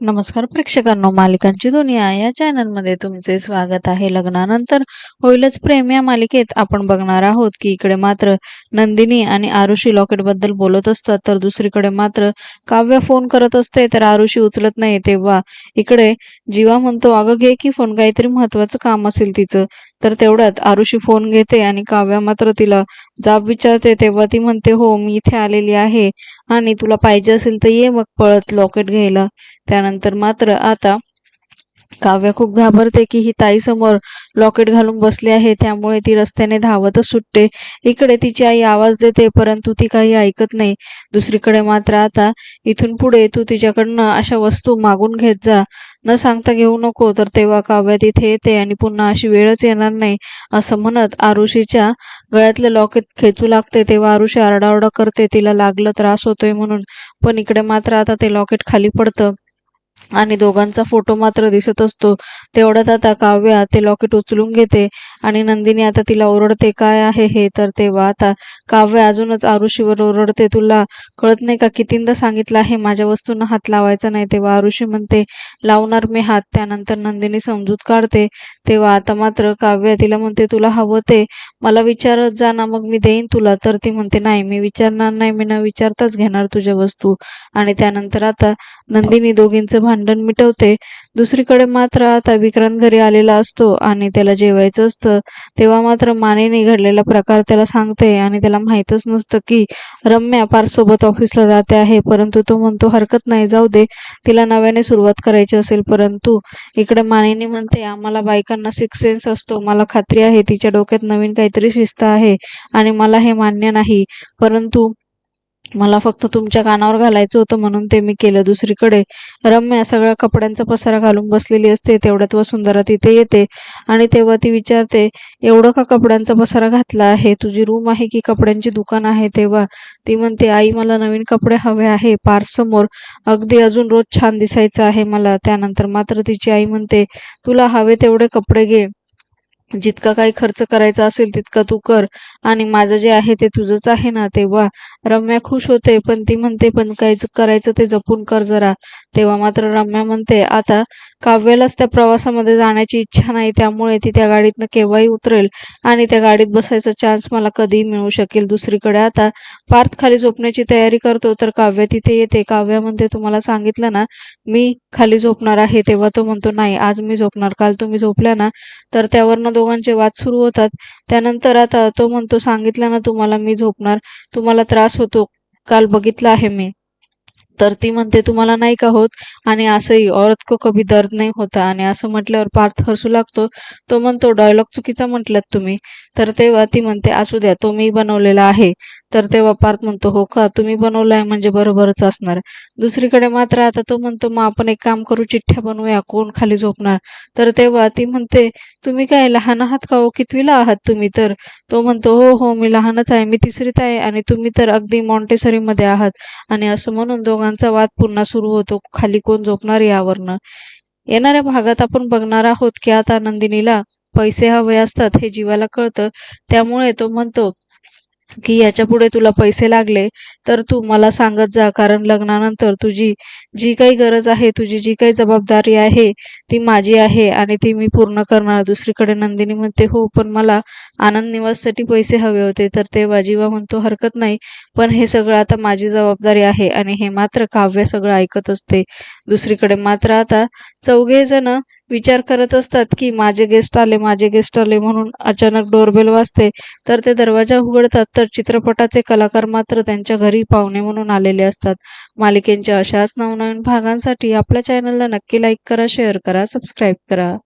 नमस्कार प्रेक्षकांनो मालिकांची दुनिया या चॅनलमध्ये तुमचे स्वागत आहे. लग्नानंतर होईलच प्रेम या मालिकेत आपण बघणार आहोत की इकडे मात्र नंदिनी आणि आरुषी लॉकेटबद्दल बोलत असतात तर दुसरीकडे मात्र काव्य फोन करत असते तर आरुषी उचलत नाही. तेव्हा इकडे जीवा म्हणतो अगं घे की फोन काहीतरी महत्वाचं काम असेल तिचं. तर तेवढ्यात आरुषी फोन घेते आणि काव्या मात्र तिला जाब विचारते तेव्हा ती म्हणते हो मी इथे आलेली आहे आणि तुला पाहिजे असेल तर ये मग पळत लॉकेट घ्यायला. त्यानंतर मात्र आता काव्या खूप घाबरते की ही ताई समोर लॉकेट घालून बसली आहे त्यामुळे ती रस्त्याने धावतच सुटते. इकडे तिची आई आवाज देते परंतु ती काही ऐकत नाही. दुसरीकडे मात्र आता इथून पुढे तू तिच्याकडनं अशा वस्तू मागून घेत जा. न सांगता घेऊ नको तर तेव्हा काव्या तिथे येते आणि पुन्हा अशी वेळच येणार नाही असं म्हणत आरुषीच्या गळ्यातले लॉकेट खेचू लागते. तेव्हा आरुषी आरडाओरडा करते तिला लागलं त्रास होतोय म्हणून. पण इकडे मात्र आता ते लॉकेट खाली पडतं. आणि दोघांचा फोटो मात्र दिसत असतो. तेवढ्यात आता काव्या ते लॉकेट उचलून घेते आणि नंदिनी आता तिला ओरडते काय आहे हे? तर तेव्हा आता काव्य अजूनच आरुषीवर ओरडते तुला कळत नाही का कितींदा सांगितलं आहे माझ्या वस्तूंना हात लावायचा नाही? तेव्हा आरुषी म्हणते लावणार मी हात. त्यानंतर नंदिनी समजूत काढते. तेव्हा आता मात्र काव्य तिला म्हणते तुला हवं ते. मला विचारत जा ना मग मी देईन तुला. तर ती म्हणते नाही मी विचारणार नाही. मी न विचारताच घेणार तुझ्या वस्तू. आणि त्यानंतर आता नंदिनी दोघींचं भांडण मिटवते. दुसरीकडे मात्र आता विक्रांत घरी आलेला असतो आणि त्याला जेवायचं असतं. तेव्हा मात्र मानेने घडलेला प्रकार त्याला सांगते आणि त्याला माहीतच नसतं की रम्या पारसोबत ऑफिसला जाते आहे परंतु तो म्हणतो हरकत नाही जाऊ दे. तिला नव्याने सुरुवात करायची असेल परंतु इकडे मानेने म्हणते आम्हाला बायकांना सिक्स सेन्स असतो. मला खात्री आहे तिच्या डोक्यात नवीन काहीतरी शिस्त आहे आणि मला हे मान्य नाही. परंतु मला फक्त तुमच्या कानावर घालायचं होतं म्हणून ते मी केलं. दुसरीकडे रम्या सगळ्या कपड्यांचा पसारा घालून बसलेली असते. तेवढ्यात वसुंधरा तिथे येते आणि तेव्हा ती विचारते एवढं का कपड्यांचा पसारा घातला आहे? तुझी रूम आहे की कपड्यांची दुकान आहे? तेव्हा ती म्हणते आई मला नवीन कपडे हवे आहे. पार्स समोर अगदी अजून रोज छान दिसायचं आहे मला. त्यानंतर मात्र तिची आई म्हणते तुला हवे तेवढे कपडे घे. जितका काही खर्च करायचा असेल तितका तू कर. आणि माझं जे आहे ते तुझंच आहे ना तेव्हा. रम्या खुश होते पण ती म्हणते पण काय करायचं ते जपून कर जरा. तेव्हा मात्र रम्या म्हणते आता काव्यालाच त्या प्रवासामध्ये जाण्याची इच्छा नाही त्यामुळे ती त्या गाडीतनं केव्हाही उतरेल आणि त्या गाडीत बसायचा चान्स मला कधीही मिळू शकेल. दुसरीकडे आता पार्थ खाली झोपण्याची तयारी करतो तर काव्य तिथे येते. काव्या म्हणते तुम्हाला सांगितलं ना मी खाली झोपणार आहे. तेव्हा तो म्हणतो नाही आज मी झोपणार. काल तुम्ही झोपल्या ना तर त्यावरनं दोघांचे वाद सुरू होतात. त्यानंतर आता तो म्हणतो सांगितलं ना तुम्हाला मी झोपणार. तुम्हाला त्रास होतो. काल बघितला आहे मी. तर ती म्हणते तुम्हाला नाही का होत? आणि असंही औरत को कभी दर्द नाही होता. आणि असं म्हटल्यावर पार्थ हसू लागतो. तो म्हणतो डायलॉग चुकीचा म्हटलात तुम्ही. तर तेव्हा ती म्हणते असू द्या तो मी बनवलेला आहे. तर तेव्हा पार्थ म्हणतो हो का? तुम्ही बनवलाय म्हणजे बरोबरच असणार. दुसरीकडे मात्र आता तो म्हणतो मग आपण एक काम करू चिठ्ठ्या बनवूया कोण खाली झोपणार? तर तेव्हा ती म्हणते तुम्ही काय लहान आहात का हो? कितवीला आहात तुम्ही तर? तो म्हणतो हो हो मी लहानच आहे मी तिसरीत आहे आणि तुम्ही तर अगदी मॉन्टेसरीमध्ये आहात. आणि असं म्हणून दोघांचा वाद पुन्हा सुरू होतो. खाली कोण झोपणार यावरनं? येणाऱ्या भागात आपण बघणार आहोत की आता नंदिनीला पैसे हवे असतात हे जीवाला कळतं. त्यामुळे तो म्हणतो की याच्यापुढे तुला पैसे लागले तर तू मला सांगत जा. कारण लग्नानंतर तुझी जी काही गरज आहे तुझी जी काही जबाबदारी आहे ती माझी आहे आणि ती मी पूर्ण करणार. दुसरीकडे नंदिनी म्हणते हो पण मला आनंद निवाससाठी पैसे हवे होते. तर ते वाजीवा म्हणतो हरकत नाही पण हे सगळं आता माझी जबाबदारी आहे आणि हे मात्र काव्य सगळं ऐकत असते. दुसरीकडे मात्र आता चौघे जण विचार करत असतात की माझे गेस्ट आले माझे गेस्ट आले म्हणून अचानक डोरबेल वाजते. तर ते दरवाजा उघडतात तर चित्रपटाचे कलाकार मात्र त्यांच्या घरी पाहुणे म्हणून आलेले असतात. मालिकेंच्या अशाच नवनवीन भागांसाठी आपल्या चॅनलला नक्की लाईक करा शेअर करा सबस्क्राईब करा.